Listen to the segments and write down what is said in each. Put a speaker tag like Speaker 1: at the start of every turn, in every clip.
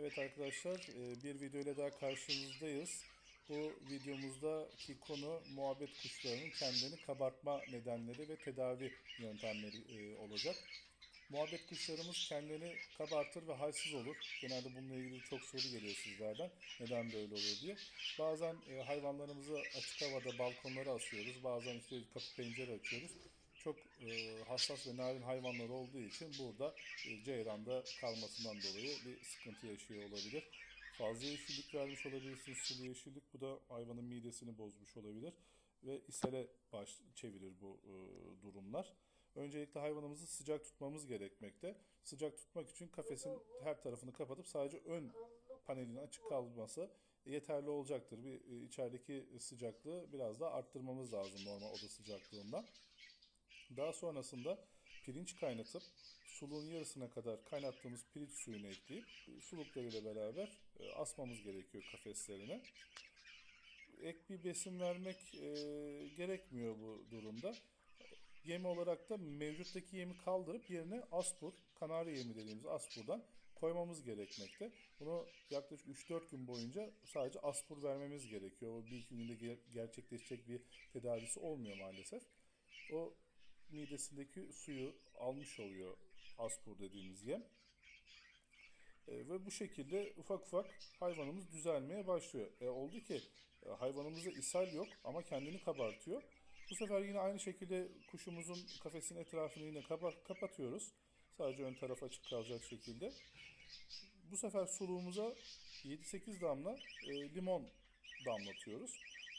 Speaker 1: Evet arkadaşlar e, bir video ile daha karşınızdayız. Bu videomuzdaki konu muhabbet kuşlarının kendini kabartma nedenleri ve tedavi yöntemleri e, olacak. Muhabbet kuşlarımız kendini kabartır ve halsiz olur. Genelde bununla ilgili çok soru geliyor sizlerden. Neden böyle olur diye. Bazen e, hayvanlarımızı açık havada balkonlara asıyoruz. Bazen işte kapı pencere açıyoruz. Çok e, hassas ve narin hayvanlar olduğu için burada e, ceyranda kalmasından dolayı bir sıkıntı yaşıyor olabilir. Fazla yeşillik vermiş olabilirsiniz, sulu yeşillik. Bu da hayvanın midesini bozmuş olabilir. Ve ishale baş çevirir bu e, durumlar. Öncelikle hayvanımızı sıcak tutmamız gerekmekte. Sıcak tutmak için kafesin her tarafını kapatıp sadece ön panelin açık kalması yeterli olacaktır. Bir e, içerideki sıcaklığı biraz daha arttırmamız lazım normal oda sıcaklığından. Daha sonrasında pirinç kaynatıp suluğun yarısına kadar kaynattığımız pirinç suyunu ekleyip e, suluklarıyla beraber e, asmamız gerekiyor kafeslerine. Ek bir besin vermek e, gerekmiyor bu durumda. Yem olarak da mevcuttaki yemi kaldırıp yerine aspur, kanarya yemi dediğimiz aspurdan koymamız gerekmekte. Bunu yaklaşık 3-4 gün boyunca sadece aspur vermemiz gerekiyor. O bir iki günde ger- gerçekleşecek bir tedavisi olmuyor maalesef. O midesindeki suyu almış oluyor aspur dediğimiz yem. E, ve bu şekilde ufak ufak hayvanımız düzelmeye başlıyor. E, oldu ki e, hayvanımızda ishal yok ama kendini kabartıyor. Bu sefer yine aynı şekilde kuşumuzun kafesinin etrafını yine kapa- kapatıyoruz. Sadece ön taraf açık kalacak şekilde. Bu sefer suluğumuza 7-8 damla e, limon damlatıyoruz.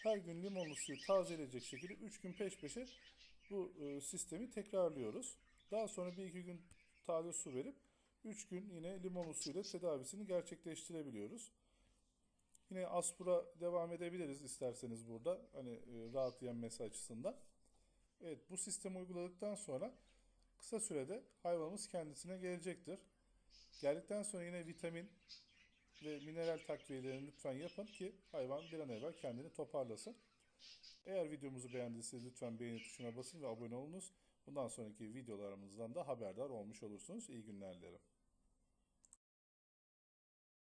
Speaker 1: Her gün limonlu suyu tazeleyecek şekilde 3 gün peş peşe bu e, sistemi tekrarlıyoruz. Daha sonra bir iki gün taze su verip 3 gün yine limonlu suyla tedavisini gerçekleştirebiliyoruz. Yine aspura devam edebiliriz isterseniz burada. Hani e, rahat yenmesi açısından. Evet bu sistemi uyguladıktan sonra kısa sürede hayvanımız kendisine gelecektir. Geldikten sonra yine vitamin ve mineral takviyelerini lütfen yapın ki hayvan bir an evvel kendini toparlasın. Eğer videomuzu beğendiyseniz lütfen beğeni tuşuna basın ve abone olunuz. Bundan sonraki videolarımızdan da haberdar olmuş olursunuz. İyi günler dilerim.